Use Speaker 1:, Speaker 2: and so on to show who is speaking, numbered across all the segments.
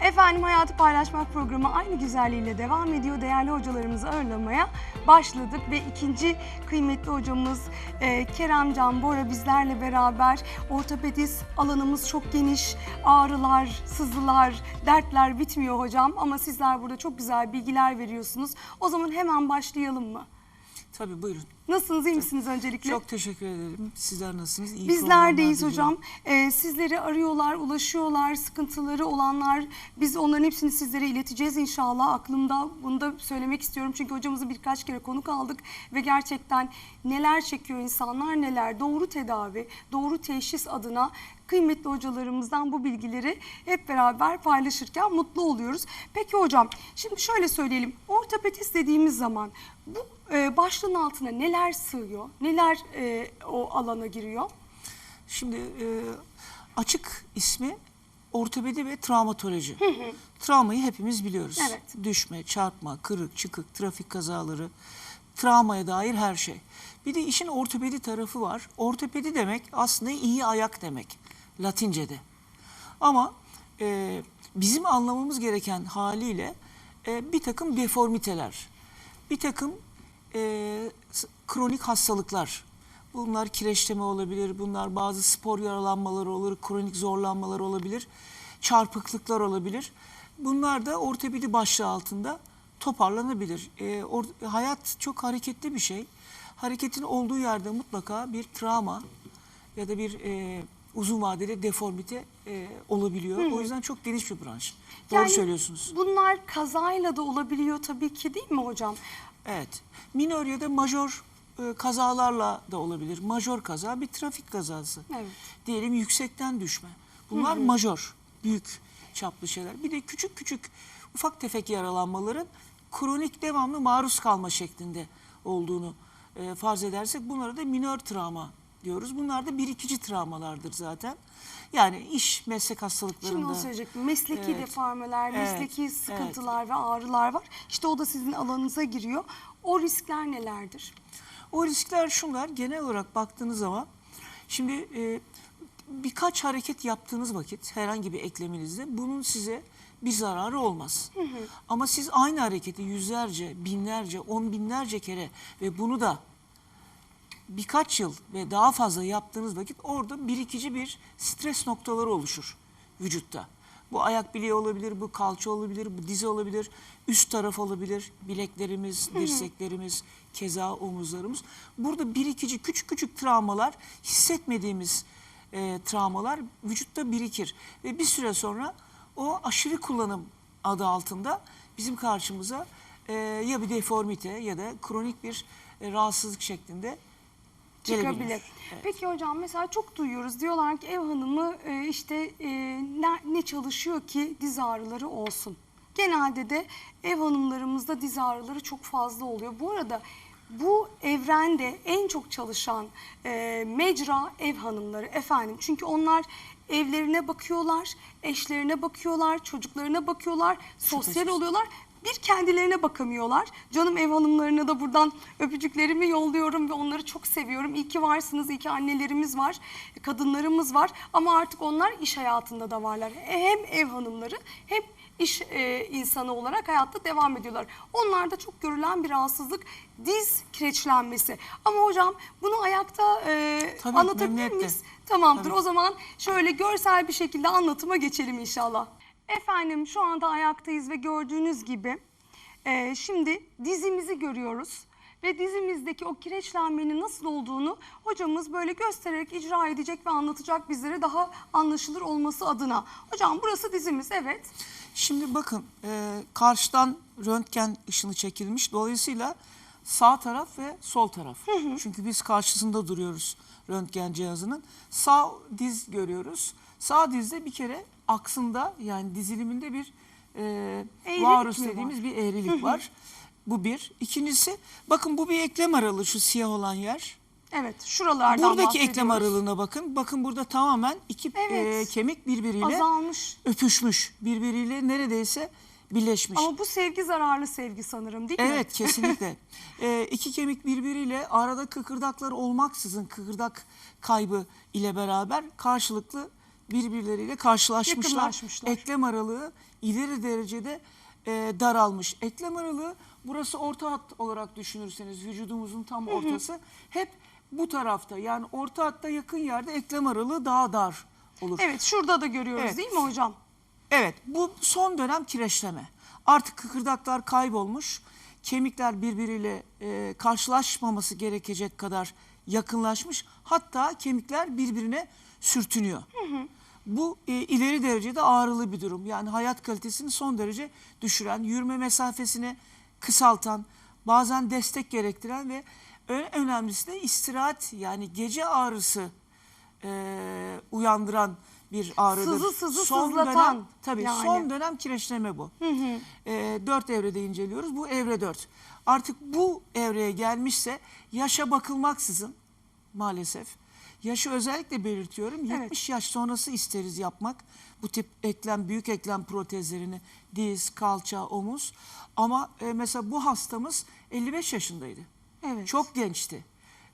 Speaker 1: Efendim Hayatı Paylaşmak programı aynı güzelliğiyle devam ediyor. Değerli hocalarımızı ağırlamaya başladık ve ikinci kıymetli hocamız e, Kerem Can Bora bizlerle beraber ortopedist alanımız çok geniş. Ağrılar, sızılar, dertler bitmiyor hocam ama sizler burada çok güzel bilgiler veriyorsunuz. O zaman hemen başlayalım mı?
Speaker 2: Tabii buyurun.
Speaker 1: Nasılsınız, iyi misiniz öncelikle?
Speaker 2: Çok teşekkür ederim. Sizler nasılsınız? İyi
Speaker 1: Bizler deyiz hocam. Ee, sizleri arıyorlar, ulaşıyorlar, sıkıntıları olanlar. Biz onların hepsini sizlere ileteceğiz inşallah. Aklımda bunu da söylemek istiyorum. Çünkü hocamızı birkaç kere konuk aldık ve gerçekten neler çekiyor insanlar neler. Doğru tedavi, doğru teşhis adına kıymetli hocalarımızdan bu bilgileri hep beraber paylaşırken mutlu oluyoruz. Peki hocam, şimdi şöyle söyleyelim. Ortopedist dediğimiz zaman bu e, başlığın altına neler sığıyor? Neler e, o alana giriyor?
Speaker 2: Şimdi e, açık ismi ortopedi ve travmatoloji. Travmayı hepimiz biliyoruz.
Speaker 1: Evet.
Speaker 2: Düşme, çarpma, kırık, çıkık, trafik kazaları, travmaya dair her şey. Bir de işin ortopedi tarafı var. Ortopedi demek aslında iyi ayak demek Latince'de. Ama e, bizim anlamamız gereken haliyle e, bir takım deformiteler, bir takım e, kronik hastalıklar. Bunlar kireçleme olabilir, bunlar bazı spor yaralanmaları olur, kronik zorlanmalar olabilir, çarpıklıklar olabilir. Bunlar da ortopedi başlığı altında toparlanabilir. E, or- hayat çok hareketli bir şey. Hareketin olduğu yerde mutlaka bir travma ya da bir e, uzun vadeli deformite e, olabiliyor. O yüzden çok geniş bir branş. Doğru
Speaker 1: Yani
Speaker 2: söylüyorsunuz.
Speaker 1: Bunlar kazayla da olabiliyor tabii ki değil mi hocam?
Speaker 2: Evet. Minör ya da majör e, kazalarla da olabilir. Majör kaza bir trafik kazası.
Speaker 1: Evet.
Speaker 2: Diyelim yüksekten düşme. Bunlar majör, büyük çaplı şeyler. Bir de küçük küçük ufak tefek yaralanmaların kronik devamlı maruz kalma şeklinde olduğunu e, farz edersek bunlara da minör travma diyoruz. Bunlar da birikici travmalardır zaten. Yani iş meslek hastalıklarında.
Speaker 1: Şimdi onu söyleyecektim. Mesleki
Speaker 2: Evet.
Speaker 1: deformeler,
Speaker 2: Evet,
Speaker 1: mesleki sıkıntılar ve ağrılar var. İşte o da sizin alanınıza giriyor. O riskler nelerdir?
Speaker 2: O riskler şunlar genel olarak baktığınız zaman şimdi e, birkaç hareket yaptığınız vakit herhangi bir ekleminizde bunun size bir zararı olmaz. Ama siz aynı hareketi yüzlerce, binlerce, on binlerce kere ve bunu da birkaç yıl ve daha fazla yaptığınız vakit orada birikici bir stres noktaları oluşur vücutta. Bu ayak bileği olabilir, bu kalça olabilir, bu dizi olabilir, üst taraf olabilir, bileklerimiz, dirseklerimiz, keza omuzlarımız. Burada birikici küçük küçük travmalar, hissetmediğimiz e, travmalar vücutta birikir. Ve bir süre sonra o aşırı kullanım adı altında bizim karşımıza e, ya bir deformite ya da kronik bir e, rahatsızlık şeklinde
Speaker 1: çıkabilir.
Speaker 2: Evet.
Speaker 1: Peki hocam mesela çok duyuyoruz. Diyorlar ki ev hanımı e, işte e, ne, ne çalışıyor ki diz ağrıları olsun. Genelde de ev hanımlarımızda diz ağrıları çok fazla oluyor. Bu arada bu evrende en çok çalışan e, mecra ev hanımları efendim. Çünkü onlar evlerine bakıyorlar, eşlerine bakıyorlar, çocuklarına bakıyorlar, sosyal oluyorlar. Bir kendilerine bakamıyorlar. Canım ev hanımlarına da buradan öpücüklerimi yolluyorum ve onları çok seviyorum. İyi ki varsınız, iyi ki annelerimiz var, kadınlarımız var. Ama artık onlar iş hayatında da varlar. Hem ev hanımları hem iş e, insanı olarak hayatta devam ediyorlar. Onlarda çok görülen bir rahatsızlık diz kireçlenmesi. Ama hocam bunu ayakta e,
Speaker 2: Tabii,
Speaker 1: anlatabilir
Speaker 2: memnuniyetle.
Speaker 1: miyiz? Tamamdır.
Speaker 2: Tabii.
Speaker 1: O zaman şöyle görsel bir şekilde anlatıma geçelim inşallah. Efendim şu anda ayaktayız ve gördüğünüz gibi e, şimdi dizimizi görüyoruz. Ve dizimizdeki o kireçlenmenin nasıl olduğunu hocamız böyle göstererek icra edecek ve anlatacak bizlere daha anlaşılır olması adına. Hocam burası dizimiz evet.
Speaker 2: Şimdi bakın e, karşıdan röntgen ışını çekilmiş. Dolayısıyla sağ taraf ve sol taraf. Çünkü biz karşısında duruyoruz röntgen cihazının. Sağ diz görüyoruz. Sağ dizde bir kere aksında yani diziliminde bir e, varus
Speaker 1: mi var?
Speaker 2: dediğimiz bir eğrilik var. Bu bir. İkincisi bakın bu bir eklem aralığı şu siyah olan yer.
Speaker 1: Evet şuralardan
Speaker 2: Buradaki eklem
Speaker 1: bahsediyoruz.
Speaker 2: aralığına bakın. Bakın burada tamamen iki
Speaker 1: Evet.
Speaker 2: e, kemik birbiriyle
Speaker 1: Azalmış.
Speaker 2: öpüşmüş. Birbiriyle neredeyse birleşmiş.
Speaker 1: Ama bu sevgi zararlı sevgi sanırım değil mi?
Speaker 2: Evet kesinlikle. ee, iki kemik birbiriyle arada kıkırdaklar olmaksızın kıkırdak kaybı ile beraber karşılıklı birbirleriyle karşılaşmışlar. Eklem aralığı ileri derecede e, daralmış. Eklem aralığı burası orta hat olarak düşünürseniz vücudumuzun tam ortası hep bu tarafta yani orta hatta yakın yerde eklem aralığı daha dar olur.
Speaker 1: Evet şurada da görüyoruz
Speaker 2: Evet.
Speaker 1: değil mi hocam?
Speaker 2: Evet bu son dönem kireçleme. Artık kıkırdaklar kaybolmuş. Kemikler birbiriyle e, karşılaşmaması gerekecek kadar yakınlaşmış. Hatta kemikler birbirine sürtünüyor. Bu e, ileri derecede ağrılı bir durum. Yani hayat kalitesini son derece düşüren, yürüme mesafesini kısaltan, bazen destek gerektiren ve en önemlisi de istirahat yani gece ağrısı e, uyandıran bir ağrıdır.
Speaker 1: Sızı sızı
Speaker 2: son
Speaker 1: sızlatan
Speaker 2: Dönem, tabii
Speaker 1: yani.
Speaker 2: son dönem kireçleme bu. E, dört evrede inceliyoruz. Bu evre dört. Artık bu evreye gelmişse yaşa bakılmaksızın maalesef yaşı özellikle belirtiyorum.
Speaker 1: Evet.
Speaker 2: 70 yaş sonrası isteriz yapmak. Bu tip eklem, büyük eklem protezlerini diz, kalça, omuz. Ama e, mesela bu hastamız 55 yaşındaydı.
Speaker 1: Evet.
Speaker 2: Çok gençti.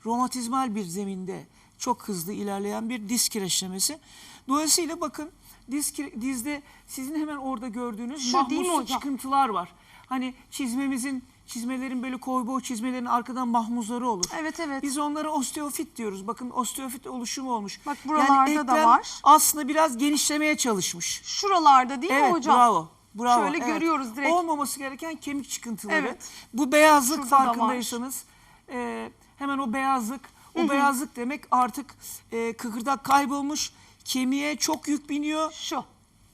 Speaker 2: Romatizmal bir zeminde çok hızlı ilerleyen bir diz kireçlemesi. Dolayısıyla bakın diz dizde sizin hemen orada gördüğünüz
Speaker 1: Şu hocam?
Speaker 2: çıkıntılar var. Hani çizmemizin çizmelerin böyle koyboy çizmelerin arkadan mahmuzları olur.
Speaker 1: Evet, evet.
Speaker 2: Biz onlara osteofit diyoruz. Bakın osteofit oluşumu olmuş.
Speaker 1: Bak buralarda da
Speaker 2: eklem
Speaker 1: var.
Speaker 2: Aslında biraz genişlemeye çalışmış.
Speaker 1: Şuralarda değil
Speaker 2: Evet
Speaker 1: mi hocam?
Speaker 2: bravo. Bravo.
Speaker 1: Şöyle
Speaker 2: evet.
Speaker 1: görüyoruz direkt.
Speaker 2: Olmaması gereken kemik çıkıntıları.
Speaker 1: Evet.
Speaker 2: Bu beyazlık
Speaker 1: Şurada da
Speaker 2: farkındaysanız e, hemen o beyazlık o beyazlık demek artık e, kıkırdak kaybolmuş. Kemiğe çok yük biniyor.
Speaker 1: Şu.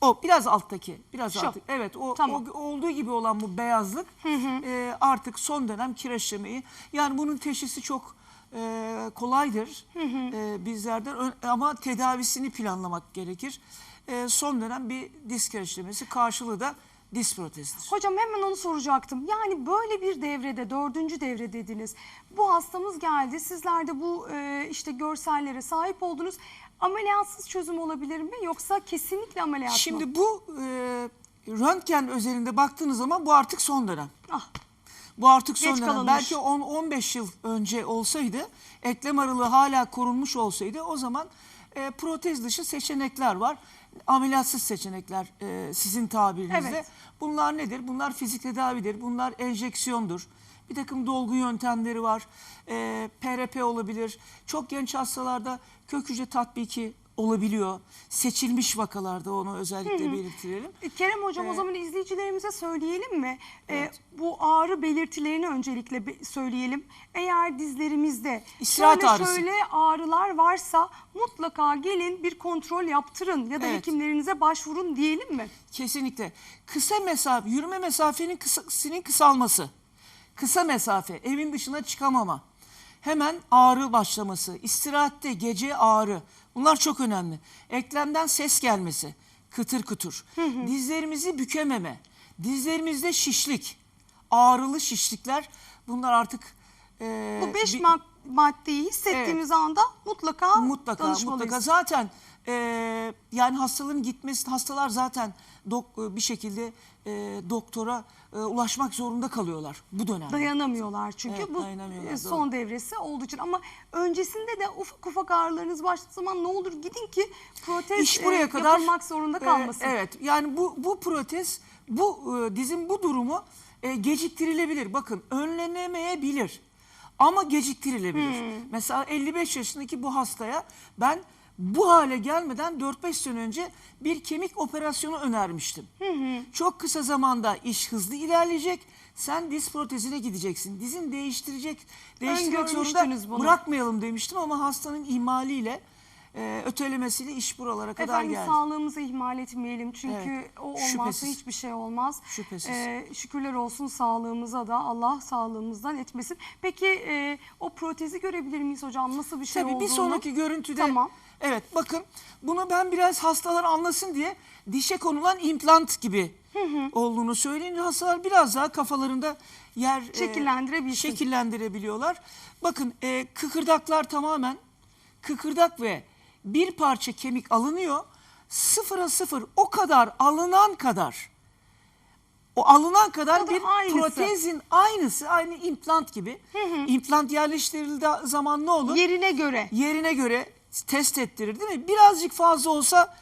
Speaker 2: O biraz alttaki, biraz
Speaker 1: Şu.
Speaker 2: alttaki. Evet, o,
Speaker 1: Tamam.
Speaker 2: o olduğu gibi olan bu beyazlık e, artık son dönem kireçlemeyi. Yani bunun teşhisi çok e, kolaydır e, bizlerden Ö- ama tedavisini planlamak gerekir. E, son dönem bir diz kireçlemesi karşılığı da diz protezidir.
Speaker 1: Hocam hemen onu soracaktım. Yani böyle bir devrede, dördüncü devre dediniz. Bu hastamız geldi. Sizler de bu e, işte görsellere sahip oldunuz. Ameliyatsız çözüm olabilir mi? Yoksa kesinlikle ameliyat mı?
Speaker 2: Şimdi bu e, röntgen özelinde baktığınız zaman bu artık son dönem.
Speaker 1: Ah,
Speaker 2: Bu artık son
Speaker 1: Geç
Speaker 2: dönem.
Speaker 1: kalınmış.
Speaker 2: Belki 10-15 yıl önce olsaydı, eklem aralığı hala korunmuş olsaydı o zaman e, protez dışı seçenekler var. Ameliyatsız seçenekler e, sizin tabirinizde.
Speaker 1: Evet.
Speaker 2: Bunlar nedir? Bunlar fizik tedavidir. Bunlar enjeksiyondur. Bir takım dolgu yöntemleri var. E, PRP olabilir. Çok genç hastalarda kök hücre tatbiki olabiliyor. Seçilmiş vakalarda onu özellikle belirtirelim.
Speaker 1: E, Kerem Hocam o
Speaker 2: Evet.
Speaker 1: zaman izleyicilerimize söyleyelim mi? E,
Speaker 2: Evet.
Speaker 1: bu ağrı belirtilerini öncelikle be- söyleyelim. Eğer dizlerimizde
Speaker 2: İstirahat
Speaker 1: şöyle
Speaker 2: ağrısı.
Speaker 1: şöyle ağrılar varsa mutlaka gelin bir kontrol yaptırın ya da
Speaker 2: Evet.
Speaker 1: hekimlerinize başvurun diyelim mi?
Speaker 2: Kesinlikle. Kısa mesafe, yürüme mesafenin kısasının kısalması. Kısa mesafe, evin dışına çıkamama. Hemen ağrı başlaması, istirahatte gece ağrı. Bunlar çok önemli. Eklemden ses gelmesi, kıtır kıtır. Dizlerimizi bükememe, dizlerimizde şişlik, ağrılı şişlikler. Bunlar artık e,
Speaker 1: Bu beş
Speaker 2: bir-
Speaker 1: mad- maddeyi hissettiğimiz anda mutlaka
Speaker 2: mutlaka
Speaker 1: danışmalıyız.
Speaker 2: mutlaka zaten e, yani hastaların gitmesi hastalar zaten dok- bir şekilde e, doktora e, ulaşmak zorunda kalıyorlar bu dönemde.
Speaker 1: Dayanamıyorlar çünkü
Speaker 2: Evet,
Speaker 1: bu
Speaker 2: dayanamıyorlar,
Speaker 1: e, son devresi olduğu için ama öncesinde de ufak ufak ağrılarınız başladığı zaman ne olur gidin ki protez
Speaker 2: İş buraya
Speaker 1: e,
Speaker 2: kadar
Speaker 1: yapılmak zorunda
Speaker 2: e,
Speaker 1: kalmasın.
Speaker 2: evet yani bu bu protez bu e, dizin bu durumu e, geciktirilebilir. Bakın önlenemeyebilir ama geciktirilebilir.
Speaker 1: Hmm.
Speaker 2: Mesela 55 yaşındaki bu hastaya ben bu hale gelmeden 4-5 sene önce bir kemik operasyonu önermiştim. Çok kısa zamanda iş hızlı ilerleyecek. Sen diz protezine gideceksin. Dizin değiştirecek, değiştirmek zorunda
Speaker 1: bunu.
Speaker 2: bırakmayalım demiştim ama hastanın ihmaliyle e, ötelemesiyle iş buralara kadar
Speaker 1: Efendim
Speaker 2: geldi.
Speaker 1: sağlığımızı ihmal etmeyelim çünkü
Speaker 2: Evet,
Speaker 1: o olmazsa
Speaker 2: şüphesiz.
Speaker 1: hiçbir şey olmaz.
Speaker 2: Şüphesiz.
Speaker 1: Ee, şükürler olsun sağlığımıza da Allah sağlığımızdan etmesin. Peki e, o protezi görebilir miyiz hocam? Nasıl bir şey
Speaker 2: Tabii
Speaker 1: olduğunu?
Speaker 2: bir sonraki görüntüde
Speaker 1: Tamam.
Speaker 2: Evet bakın bunu ben biraz hastalar anlasın diye dişe konulan implant gibi olduğunu söyleyince hastalar biraz daha kafalarında yer e,
Speaker 1: Şekillendirebilsin.
Speaker 2: şekillendirebiliyorlar. Bakın e, kıkırdaklar tamamen kıkırdak ve bir parça kemik alınıyor. Sıfıra sıfır o kadar alınan kadar o alınan kadar
Speaker 1: O da
Speaker 2: bir
Speaker 1: aynısı.
Speaker 2: protezin aynısı aynı implant gibi. İmplant yerleştirildiği zaman ne olur?
Speaker 1: Yerine göre.
Speaker 2: yerine göre test ettirir değil mi? Birazcık fazla olsa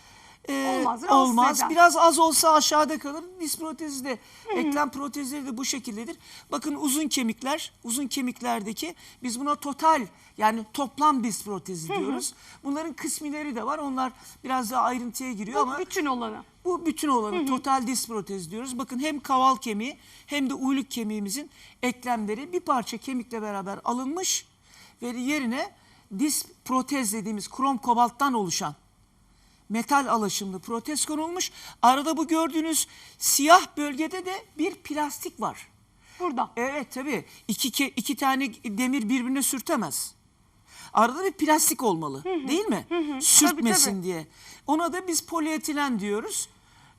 Speaker 2: e,
Speaker 1: Olmaz, rahatsız
Speaker 2: olmaz.
Speaker 1: eder.
Speaker 2: Biraz az olsa aşağıda kalır. Diz protezi de, eklem protezleri de bu şekildedir. Bakın uzun kemikler, uzun kemiklerdeki biz buna total yani toplam diz protezi diyoruz. Bunların kısmileri de var. Onlar biraz daha ayrıntıya giriyor
Speaker 1: Bu
Speaker 2: ama
Speaker 1: bütün olanı.
Speaker 2: bu bütün olanı total diz protezi diyoruz. Bakın hem kaval kemiği hem de uyluk kemiğimizin eklemleri bir parça kemikle beraber alınmış ve yerine diz protez dediğimiz krom kobalttan oluşan metal alaşımlı protez konulmuş. Arada bu gördüğünüz siyah bölgede de bir plastik var.
Speaker 1: Burada.
Speaker 2: Evet tabii. İki, iki tane demir birbirine sürtemez. Arada bir plastik olmalı değil mi? Sürtmesin
Speaker 1: tabii.
Speaker 2: diye. Ona da biz polietilen diyoruz.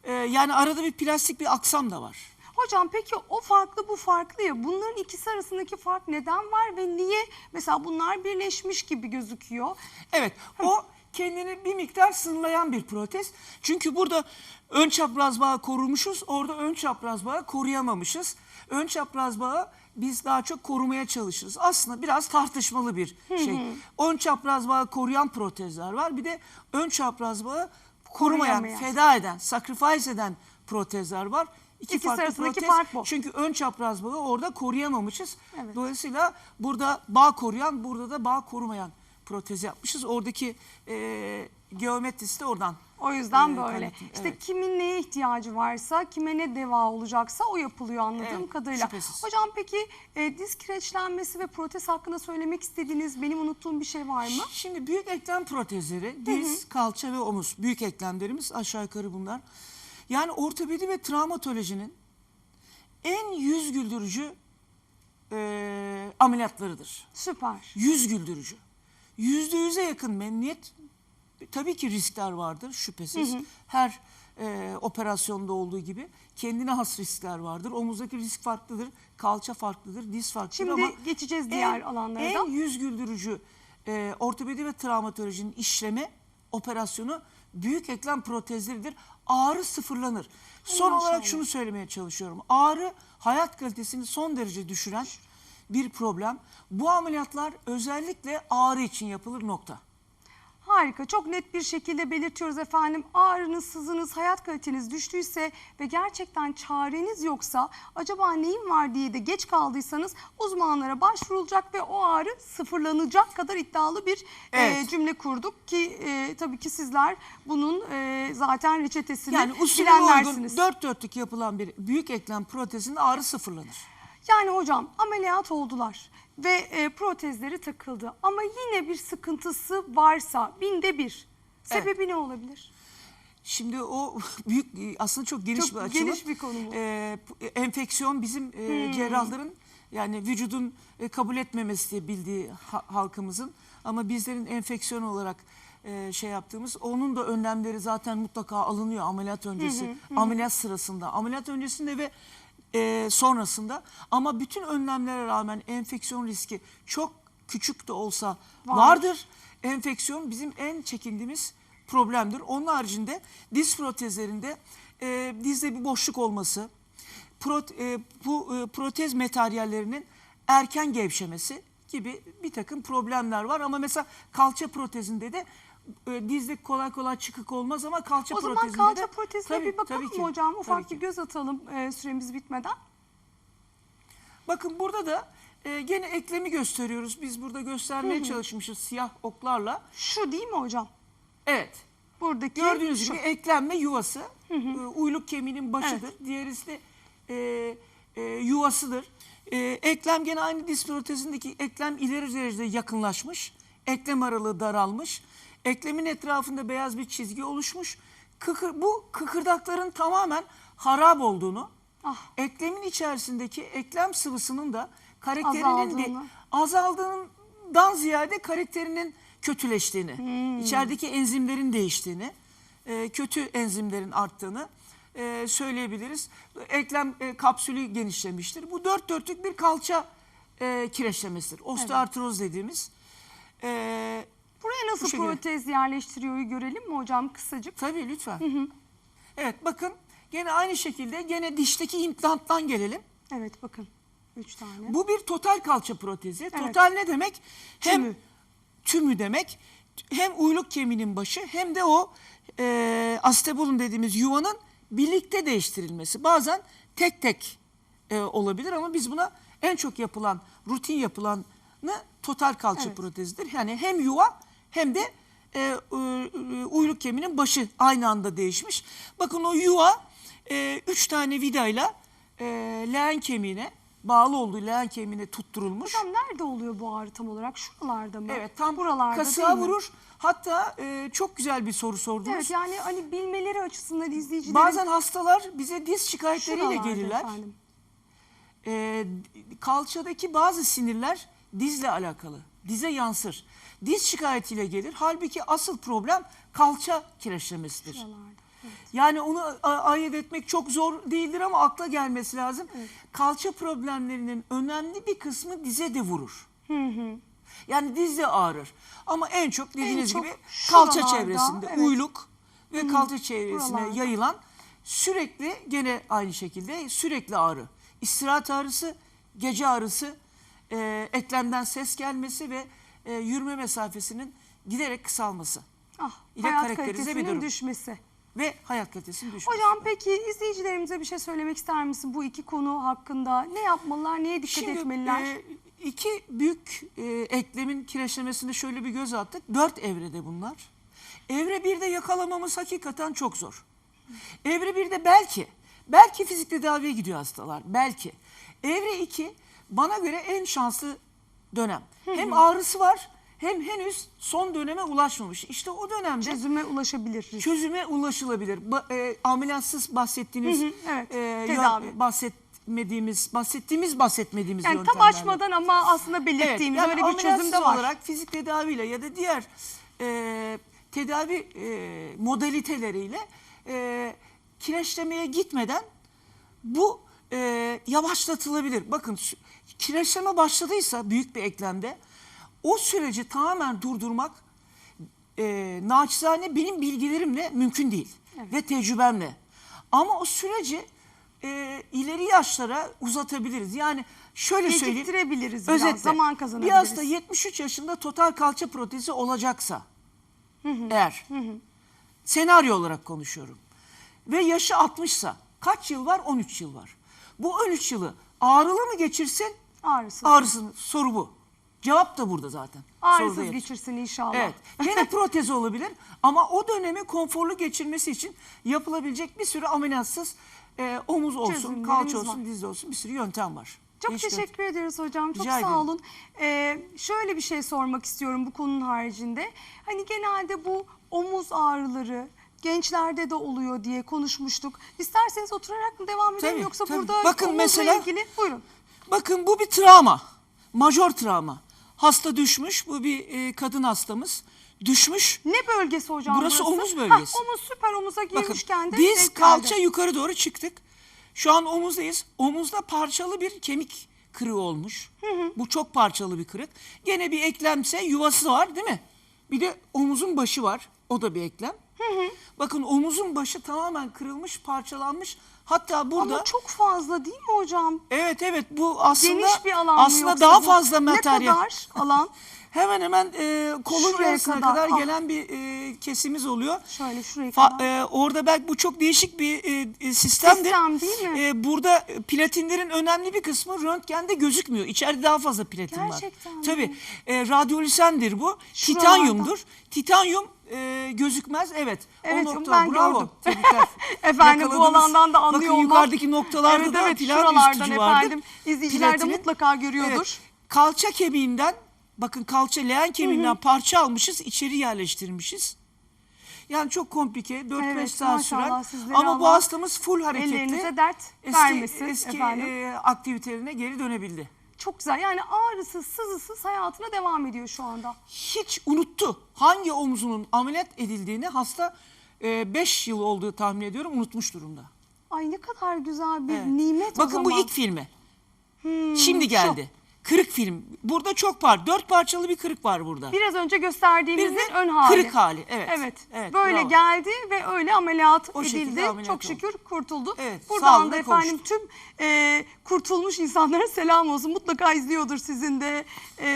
Speaker 2: Ee, yani arada bir plastik bir aksam da var.
Speaker 1: Hocam peki o farklı bu farklı ya. Bunların ikisi arasındaki fark neden var ve niye mesela bunlar birleşmiş gibi gözüküyor?
Speaker 2: Evet o kendini bir miktar sınırlayan bir protez. Çünkü burada ön çapraz bağı korumuşuz. Orada ön çapraz bağı koruyamamışız. Ön çapraz bağı biz daha çok korumaya çalışırız. Aslında biraz tartışmalı bir şey. Ön çapraz bağı koruyan protezler var. Bir de ön çapraz bağı korumayan,
Speaker 1: Koruyamayan.
Speaker 2: feda eden, sacrifice eden protezler var. İki
Speaker 1: İkisi
Speaker 2: farklı
Speaker 1: arasındaki
Speaker 2: protez.
Speaker 1: fark bu.
Speaker 2: Çünkü ön çapraz bağı orada koruyamamışız.
Speaker 1: Evet.
Speaker 2: Dolayısıyla burada bağ koruyan, burada da bağ korumayan protez yapmışız. Oradaki e, geometrisi de oradan.
Speaker 1: O yüzden
Speaker 2: e,
Speaker 1: böyle.
Speaker 2: kaynaklı.
Speaker 1: İşte
Speaker 2: Evet.
Speaker 1: kimin neye ihtiyacı varsa, kime ne deva olacaksa o yapılıyor anladığım
Speaker 2: Evet,
Speaker 1: kadarıyla.
Speaker 2: şüphesiz.
Speaker 1: Hocam peki e, diz kireçlenmesi ve protez hakkında söylemek istediğiniz benim unuttuğum bir şey var mı?
Speaker 2: Şimdi büyük eklem protezleri, diz, kalça ve omuz. Büyük eklemlerimiz aşağı yukarı bunlar. Yani ortopedi ve travmatolojinin en yüz güldürücü e, ameliyatlarıdır.
Speaker 1: Süper.
Speaker 2: Yüz güldürücü. Yüzde yüze yakın memnuniyet. Tabii ki riskler vardır şüphesiz. Her e, operasyonda olduğu gibi kendine has riskler vardır. Omuzdaki risk farklıdır, kalça farklıdır, diz farklıdır
Speaker 1: Şimdi
Speaker 2: ama
Speaker 1: geçeceğiz diğer alanlara
Speaker 2: en yüz güldürücü e, ortopedi ve travmatolojinin işlemi, operasyonu büyük eklem protezleridir. Ağrı sıfırlanır. Son
Speaker 1: Maşallah.
Speaker 2: olarak şunu söylemeye çalışıyorum. Ağrı hayat kalitesini son derece düşüren bir problem. Bu ameliyatlar özellikle ağrı için yapılır nokta.
Speaker 1: Harika. Çok net bir şekilde belirtiyoruz efendim. Ağrınız, sızınız, hayat kaliteniz düştüyse ve gerçekten çareniz yoksa acaba neyim var diye de geç kaldıysanız uzmanlara başvurulacak ve o ağrı sıfırlanacak kadar iddialı bir e,
Speaker 2: Evet.
Speaker 1: cümle kurduk ki e, tabii ki sizler bunun e, zaten reçetesini
Speaker 2: Yani usulüne
Speaker 1: bilenlersiniz.
Speaker 2: uygun dört dörtlük yapılan bir büyük eklem protezinde ağrı sıfırlanır.
Speaker 1: Yani hocam ameliyat oldular ve e, protezleri takıldı. Ama yine bir sıkıntısı varsa binde bir. Sebebi ne olabilir?
Speaker 2: Şimdi o büyük aslında çok geniş
Speaker 1: Çok
Speaker 2: bir açılım.
Speaker 1: geniş bir konu bu.
Speaker 2: Ee, enfeksiyon bizim e, cerrahların yani vücudun e, kabul etmemesi diye bildiği ha- halkımızın. Ama bizlerin enfeksiyon olarak e, şey yaptığımız onun da önlemleri zaten mutlaka alınıyor ameliyat öncesi, ameliyat sırasında, ameliyat öncesinde ve e, sonrasında ama bütün önlemlere rağmen enfeksiyon riski çok küçük de olsa
Speaker 1: Var.
Speaker 2: vardır. Enfeksiyon bizim en çekindiğimiz problemdir. Onun haricinde diz protezlerinde e, dizde bir boşluk olması, prot, e, bu e, protez materyallerinin erken gevşemesi gibi bir takım problemler var. Ama mesela kalça protezinde de e, dizde kolay kolay çıkık olmaz ama kalça
Speaker 1: O zaman
Speaker 2: protezinde
Speaker 1: kalça
Speaker 2: de...
Speaker 1: protezine
Speaker 2: Tabii,
Speaker 1: bir bakalım
Speaker 2: tabii
Speaker 1: mı
Speaker 2: ki,
Speaker 1: hocam?
Speaker 2: tabii
Speaker 1: Ufak
Speaker 2: ki.
Speaker 1: bir göz atalım e, süremiz bitmeden.
Speaker 2: Bakın burada da e, gene eklemi gösteriyoruz. Biz burada göstermeye çalışmışız siyah oklarla.
Speaker 1: Şu değil mi hocam?
Speaker 2: Evet.
Speaker 1: Buradaki
Speaker 2: Gördüğünüz
Speaker 1: şu.
Speaker 2: gibi eklenme yuvası e, uyluk kemiğinin başıdır. Diğerisi de e, e, yuvasıdır. E, eklem gene aynı diz protezindeki eklem ileri derecede yakınlaşmış. Eklem aralığı daralmış. Eklemin etrafında beyaz bir çizgi oluşmuş. Kıkır, bu kıkırdakların tamamen harap olduğunu,
Speaker 1: Ah.
Speaker 2: eklemin içerisindeki eklem sıvısının da karakterinin de azaldığından ziyade karakterinin kötüleştiğini,
Speaker 1: Hmm.
Speaker 2: içerideki enzimlerin değiştiğini, e, kötü enzimlerin arttığını e, söyleyebiliriz. Eklem e, kapsülü genişlemiştir. Bu dört dörtlük bir kalça e, kireçlemesidir. Osteoartroz dediğimiz. E,
Speaker 1: Buraya nasıl
Speaker 2: şekilde.
Speaker 1: protez yerleştiriyor'yu görelim mi hocam kısacık?
Speaker 2: tabii lütfen. Evet bakın gene aynı şekilde gene dişteki implanttan gelelim.
Speaker 1: Evet bakın. Üç tane.
Speaker 2: Bu bir total kalça protezi.
Speaker 1: Evet.
Speaker 2: Total ne demek? Hem
Speaker 1: Tümü.
Speaker 2: tümü demek. hem uyluk kemiğinin başı hem de o e, astebolum dediğimiz yuvanın birlikte değiştirilmesi. Bazen tek tek e, olabilir ama biz buna en çok yapılan, rutin yapılanı total kalça
Speaker 1: Evet.
Speaker 2: protezidir. Yani hem yuva hem de e, e, uyluk kemiğinin başı aynı anda değişmiş. Bakın o yuva e, üç tane vidayla e, leğen kemiğine bağlı olduğu leğen kemiğine tutturulmuş.
Speaker 1: Hocam nerede oluyor bu ağrı tam olarak? Şuralarda mı?
Speaker 2: Evet tam
Speaker 1: buralarda
Speaker 2: kasığa vurur. Hatta e, çok güzel bir soru sordunuz.
Speaker 1: Evet yani hani bilmeleri açısından izleyicilerin
Speaker 2: Bazen hastalar bize diz şikayetleriyle
Speaker 1: şuralarda
Speaker 2: gelirler.
Speaker 1: efendim.
Speaker 2: E, kalçadaki bazı sinirler dizle alakalı. Dize yansır. Diz şikayetiyle gelir. Halbuki asıl problem kalça kireçlemesidir.
Speaker 1: Şuralarda. Evet.
Speaker 2: Yani onu a- ayırt etmek çok zor değildir ama akla gelmesi lazım. Kalça problemlerinin önemli bir kısmı dize de vurur. Yani dizde ağrır. Ama en çok dediğiniz
Speaker 1: çok
Speaker 2: gibi kalça çevresinde
Speaker 1: evet.
Speaker 2: uyluk ve kalça çevresine
Speaker 1: Buralarda.
Speaker 2: yayılan sürekli gene aynı şekilde sürekli ağrı. İstirahat ağrısı, gece ağrısı, e, eklemden ses gelmesi ve e, yürüme mesafesinin giderek kısalması
Speaker 1: Ah,
Speaker 2: İle
Speaker 1: hayat
Speaker 2: karakterize bir
Speaker 1: kalitesinin
Speaker 2: durum.
Speaker 1: düşmesi.
Speaker 2: ve hayat kalitesinin düşmesi.
Speaker 1: Hocam peki izleyicilerimize bir şey söylemek ister misin bu iki konu hakkında? Ne yapmalılar, neye dikkat etmeliler?
Speaker 2: e, iki büyük e, eklemin kireçlemesine şöyle bir göz attık. Dört evrede bunlar. Evre birde yakalamamız hakikaten çok zor. Evre birde belki, belki fizik tedaviye gidiyor hastalar. Belki. Evre iki bana göre en şanslı dönem. Hem ağrısı var hem henüz son döneme ulaşmamış. İşte o dönemde
Speaker 1: Çözüme ulaşabilir.
Speaker 2: çözüme ulaşılabilir. Ba- e, ameliyatsız bahsettiğiniz,
Speaker 1: Hı hı, evet,
Speaker 2: e, yön-
Speaker 1: tedavi.
Speaker 2: bahsetmediğimiz, bahsettiğimiz, bahsetmediğimiz
Speaker 1: yani tam
Speaker 2: yöntemlerle.
Speaker 1: açmadan ama aslında belirttiğimiz öyle bir çözüm de
Speaker 2: ameliyatsız
Speaker 1: var.
Speaker 2: olarak fizik tedaviyle ya da diğer e, tedavi e, modaliteleriyle e, kireçlemeye gitmeden bu e, yavaşlatılabilir. Bakın kireçleme başladıysa büyük bir eklemde o süreci tamamen durdurmak e, naçizane benim bilgilerimle mümkün değil ve tecrübemle. Ama o süreci e, ileri yaşlara uzatabiliriz. Yani şöyle söyleyeyim.
Speaker 1: Geciktirebiliriz biraz,
Speaker 2: Özetle,
Speaker 1: zaman
Speaker 2: bir
Speaker 1: kazanabiliriz.
Speaker 2: hasta 73 yaşında total kalça protezi olacaksa eğer senaryo olarak konuşuyorum ve yaşı 60'sa kaç yıl var? 13 yıl var. Bu 13 yılı ağrılı mı geçirsin?
Speaker 1: Ağrısız.
Speaker 2: Ağrısın soru bu. Cevap da burada zaten.
Speaker 1: Ağrısız geçirsin inşallah.
Speaker 2: Evet. Gene protez olabilir ama o dönemi konforlu geçirmesi için yapılabilecek bir sürü ameliyatsız e, omuz olsun, kalça olsun,
Speaker 1: var.
Speaker 2: dizde olsun bir sürü yöntem var.
Speaker 1: Çok
Speaker 2: Değişik
Speaker 1: teşekkür ederiz hocam. Çok
Speaker 2: Rica
Speaker 1: sağ olun. Ee, şöyle bir şey sormak istiyorum bu konunun haricinde. Hani genelde bu omuz ağrıları gençlerde de oluyor diye konuşmuştuk. İsterseniz oturarak mı devam edelim
Speaker 2: Tabii,
Speaker 1: yoksa
Speaker 2: tabii.
Speaker 1: burada
Speaker 2: Bakın mesela-
Speaker 1: ilgili buyurun.
Speaker 2: Bakın bu bir travma. Majör travma. Hasta düşmüş. Bu bir e, kadın hastamız. Düşmüş.
Speaker 1: Ne bölgesi hocam
Speaker 2: Burası omuz bölgesi.
Speaker 1: omuz süper omuza
Speaker 2: Bakın
Speaker 1: girmişken de
Speaker 2: diz
Speaker 1: denk
Speaker 2: kalça
Speaker 1: geldi.
Speaker 2: yukarı doğru çıktık. Şu an omuzdayız. Omuzda parçalı bir kemik kırığı olmuş. Bu çok parçalı bir kırık. Gene bir eklemse yuvası var değil mi? Bir de omuzun başı var. O da bir eklem. Bakın omuzun başı tamamen kırılmış, parçalanmış. Hatta burada
Speaker 1: Ama çok fazla değil mi hocam?
Speaker 2: Evet evet bu aslında
Speaker 1: Geniş bir alan mı
Speaker 2: aslında
Speaker 1: yoksa
Speaker 2: daha
Speaker 1: bu?
Speaker 2: fazla materyal.
Speaker 1: Ne kadar alan?
Speaker 2: Hemen hemen e, kolun
Speaker 1: Şuraya
Speaker 2: yarısına
Speaker 1: kadar,
Speaker 2: kadar,
Speaker 1: ah.
Speaker 2: gelen bir e, kesimiz oluyor.
Speaker 1: Şöyle şuraya
Speaker 2: Fa-
Speaker 1: kadar.
Speaker 2: e, orada belki bu çok değişik bir e, e, sistemdir.
Speaker 1: Sistem değil mi?
Speaker 2: E, burada platinlerin önemli bir kısmı röntgende gözükmüyor. İçeride daha fazla platin
Speaker 1: Gerçekten
Speaker 2: var.
Speaker 1: mi?
Speaker 2: Tabii. E, radyolisendir bu.
Speaker 1: Şuralardan.
Speaker 2: Titanyumdur. Titanyum e, gözükmez. Evet.
Speaker 1: Evet,
Speaker 2: o nokta,
Speaker 1: ben
Speaker 2: bravo.
Speaker 1: gördüm.
Speaker 2: Tebrikler.
Speaker 1: Efendim bu
Speaker 2: Yakaladınız.
Speaker 1: alandan da anlıyor
Speaker 2: Bakın
Speaker 1: olmak.
Speaker 2: yukarıdaki noktalarda
Speaker 1: evet,
Speaker 2: da
Speaker 1: evet,
Speaker 2: plan
Speaker 1: şuralardan
Speaker 2: üstücü vardır.
Speaker 1: efendim. İzleyiciler de
Speaker 2: Platinin-
Speaker 1: mutlaka görüyordur.
Speaker 2: Evet. Kalça kemiğinden bakın kalça leğen kemiğinden parça almışız, içeri yerleştirmişiz. Yani çok komplike, 4-5
Speaker 1: Evet,
Speaker 2: saat
Speaker 1: maşallah
Speaker 2: süren.
Speaker 1: sizlere
Speaker 2: Ama bu
Speaker 1: Allah
Speaker 2: hastamız full hareketli.
Speaker 1: Ellerinize dert
Speaker 2: eski,
Speaker 1: vermesin
Speaker 2: eski
Speaker 1: efendim.
Speaker 2: e, aktivitelerine geri dönebildi.
Speaker 1: Çok güzel. Yani ağrısız, sızısız hayatına devam ediyor şu anda.
Speaker 2: Hiç unuttu. Hangi omzunun ameliyat edildiğini hasta 5 yıl olduğu tahmin ediyorum unutmuş durumda.
Speaker 1: Ay ne kadar güzel bir
Speaker 2: Evet.
Speaker 1: nimet o
Speaker 2: Bakın
Speaker 1: zaman.
Speaker 2: bu ilk filmi.
Speaker 1: Hmm,
Speaker 2: Şimdi
Speaker 1: şu.
Speaker 2: geldi. Kırık film. Burada çok par. Dört parçalı bir kırık var burada.
Speaker 1: Biraz önce gösterdiğimizin ön hali.
Speaker 2: kırık hali, evet.
Speaker 1: Evet.
Speaker 2: Evet,
Speaker 1: Böyle
Speaker 2: bravo.
Speaker 1: geldi ve öyle ameliyat
Speaker 2: O şekilde
Speaker 1: edildi.
Speaker 2: ameliyat
Speaker 1: Çok
Speaker 2: oldu.
Speaker 1: şükür kurtuldu.
Speaker 2: Evet,
Speaker 1: Buradan
Speaker 2: sağlığına
Speaker 1: da efendim tüm e, kurtulmuş insanlara selam olsun. Mutlaka izliyordur sizin de e,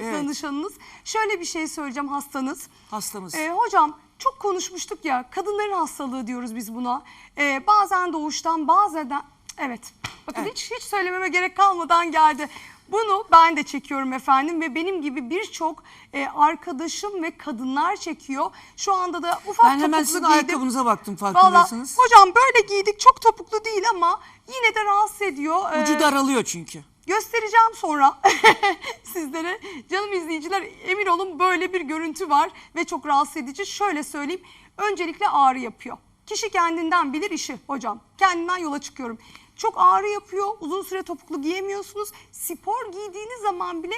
Speaker 1: e, danışanınız. Şöyle bir şey söyleyeceğim hastanız.
Speaker 2: Hastamız.
Speaker 1: E, hocam çok konuşmuştuk ya kadınların hastalığı diyoruz biz buna. E, bazen doğuştan bazen evet bakın
Speaker 2: Evet.
Speaker 1: hiç hiç söylememe gerek kalmadan geldi. Bunu ben de çekiyorum efendim ve benim gibi birçok e, arkadaşım ve kadınlar çekiyor. Şu anda da ufak
Speaker 2: ben hemen sizin
Speaker 1: giydim.
Speaker 2: ayakkabınıza baktım farkındaysanız.
Speaker 1: hocam böyle giydik çok topuklu değil ama yine de rahatsız ediyor. E,
Speaker 2: Ucu daralıyor çünkü.
Speaker 1: Göstereceğim sonra sizlere. Canım izleyiciler emin olun böyle bir görüntü var ve çok rahatsız edici. Şöyle söyleyeyim. Öncelikle ağrı yapıyor. Kişi kendinden bilir işi hocam. Kendinden yola çıkıyorum. Çok ağrı yapıyor. Uzun süre topuklu giyemiyorsunuz. Spor giydiğiniz zaman bile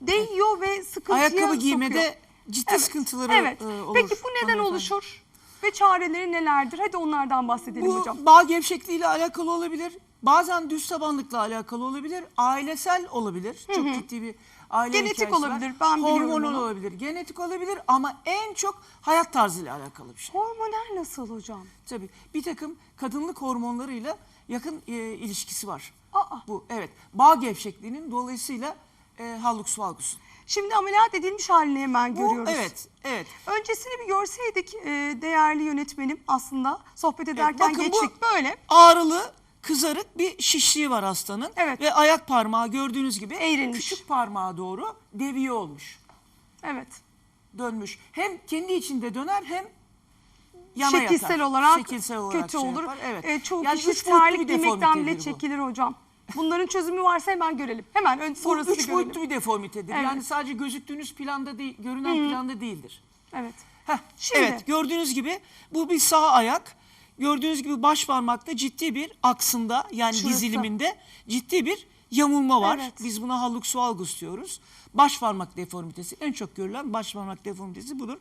Speaker 1: değiyor ve sıkıntıya
Speaker 2: Ayakkabı
Speaker 1: sokuyor.
Speaker 2: giymede ciddi
Speaker 1: Evet,
Speaker 2: sıkıntıları
Speaker 1: Evet.
Speaker 2: e, olur.
Speaker 1: Peki bu neden oluşur? Ve çareleri nelerdir? Hadi onlardan bahsedelim
Speaker 2: Bu
Speaker 1: hocam.
Speaker 2: bağ gevşekliğiyle alakalı olabilir. Bazen düz tabanlıkla alakalı olabilir. Ailesel olabilir. Çok ciddi bir aile
Speaker 1: Genetik
Speaker 2: hikayesi var.
Speaker 1: olabilir, ben
Speaker 2: Hormonal
Speaker 1: bunu.
Speaker 2: olabilir. Genetik olabilir ama en çok hayat tarzıyla alakalı bir şey.
Speaker 1: Hormonal nasıl hocam?
Speaker 2: Tabii bir takım kadınlık hormonlarıyla yakın e, ilişkisi var.
Speaker 1: Aa.
Speaker 2: Bu evet. Bağ gevşekliğinin dolayısıyla e, hallux valgus'un.
Speaker 1: Şimdi ameliyat edilmiş halini hemen
Speaker 2: Bu,
Speaker 1: görüyoruz.
Speaker 2: Evet, evet.
Speaker 1: Öncesini bir görseydik e, değerli yönetmenim aslında sohbet ederken
Speaker 2: bakın bu-
Speaker 1: geçtik böyle.
Speaker 2: Ağrılı, kızarık bir şişliği var hastanın.
Speaker 1: Evet.
Speaker 2: Ve ayak parmağı gördüğünüz gibi
Speaker 1: Eğrilmiş.
Speaker 2: küçük parmağa doğru deviye olmuş.
Speaker 1: Evet.
Speaker 2: Dönmüş. Hem kendi içinde döner hem yana
Speaker 1: Şekilsel
Speaker 2: yatar.
Speaker 1: olarak
Speaker 2: Şekilsel olarak
Speaker 1: kötü
Speaker 2: şey
Speaker 1: olur.
Speaker 2: yapar. Evet.
Speaker 1: E, çoğu
Speaker 2: Yani
Speaker 1: kişi
Speaker 2: üç
Speaker 1: terlik giymekten bile çekilir hocam. Bunların çözümü varsa hemen görelim. Hemen ön
Speaker 2: Bu
Speaker 1: sonrasını
Speaker 2: üç
Speaker 1: görelim.
Speaker 2: boyutlu bir deformitedir.
Speaker 1: Evet.
Speaker 2: Yani sadece gözüktüğünüz planda değil, görünen planda değildir.
Speaker 1: Evet.
Speaker 2: Heh,
Speaker 1: Şimdi-
Speaker 2: Evet gördüğünüz gibi bu bir sağ ayak. Gördüğünüz gibi baş parmakta ciddi bir aksında yani
Speaker 1: Şurası.
Speaker 2: diziliminde ciddi bir yamulma var.
Speaker 1: Evet.
Speaker 2: Biz buna hallux valgus diyoruz. Baş parmak deformitesi en çok görülen baş parmak deformitesi budur.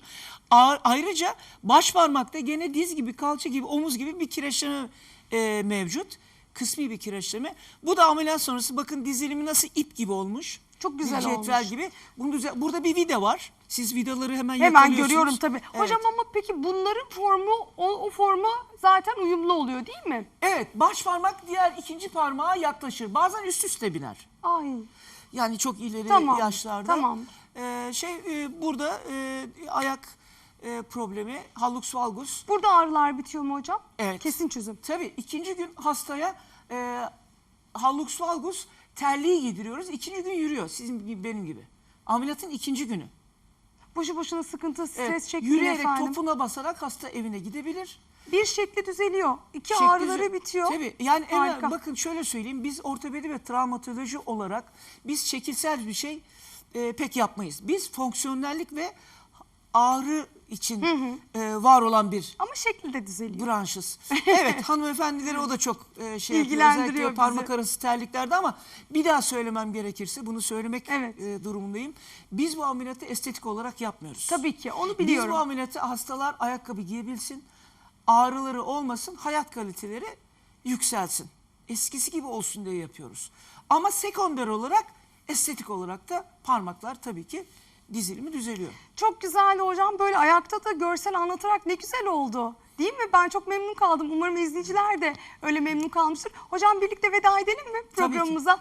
Speaker 2: A- ayrıca baş parmakta gene diz gibi, kalça gibi, omuz gibi bir kireçleme e, mevcut. Kısmi bir kireçleme. Bu da ameliyat sonrası bakın dizilimi nasıl ip gibi olmuş.
Speaker 1: Çok güzel
Speaker 2: bir cetvel
Speaker 1: olmuş.
Speaker 2: gibi. Bunu düze- burada bir vida var. Siz vidaları hemen
Speaker 1: Hemen görüyorum tabii.
Speaker 2: Evet.
Speaker 1: Hocam ama peki bunların formu o, o forma zaten uyumlu oluyor değil mi?
Speaker 2: Evet baş parmak diğer ikinci parmağa yaklaşır. Bazen üst üste biner.
Speaker 1: Ay.
Speaker 2: Yani çok ileri
Speaker 1: Tamam,
Speaker 2: yaşlarda.
Speaker 1: tamam.
Speaker 2: Ee, şey e, burada e, ayak e, problemi hallux valgus.
Speaker 1: Burada ağrılar bitiyor mu hocam?
Speaker 2: Evet.
Speaker 1: Kesin çözüm.
Speaker 2: Tabii ikinci gün hastaya e, hallux valgus terliği giydiriyoruz. İkinci gün yürüyor sizin gibi benim gibi. Ameliyatın ikinci günü.
Speaker 1: Boşu boşuna sıkıntı, stres
Speaker 2: Evet,
Speaker 1: çekmeyin
Speaker 2: yürüyerek
Speaker 1: efendim.
Speaker 2: topuna basarak hasta evine gidebilir.
Speaker 1: Bir şekli düzeliyor. İki
Speaker 2: Şekli
Speaker 1: ağrıları bitiyor.
Speaker 2: Tabii yani en-
Speaker 1: Harika.
Speaker 2: bakın şöyle söyleyeyim biz ortopedi ve travmatoloji olarak biz şekilsel bir şey e, pek yapmayız. Biz fonksiyonellik ve ağrı için e, var olan bir
Speaker 1: Ama şekli de düzeliyor.
Speaker 2: branşız. Evet hanımefendileri o da çok e, şey yapıyor.
Speaker 1: İlgilendiriyor
Speaker 2: Özellikle
Speaker 1: bizi.
Speaker 2: parmak arası terliklerde ama bir daha söylemem gerekirse bunu söylemek
Speaker 1: Evet.
Speaker 2: e, durumundayım. Biz bu ameliyatı estetik olarak yapmıyoruz.
Speaker 1: Tabii ki onu
Speaker 2: Biz
Speaker 1: biliyorum.
Speaker 2: bu ameliyatı hastalar ayakkabı giyebilsin, ağrıları olmasın, hayat kaliteleri yükselsin. Eskisi gibi olsun diye yapıyoruz. Ama sekonder olarak, estetik olarak da parmaklar tabii ki dizilimi düzeliyor.
Speaker 1: Çok güzeldi hocam. Böyle ayakta da görsel anlatarak ne güzel oldu. Değil mi? Ben çok memnun kaldım. Umarım izleyiciler de öyle memnun kalmıştır. Hocam birlikte veda edelim mi programımıza?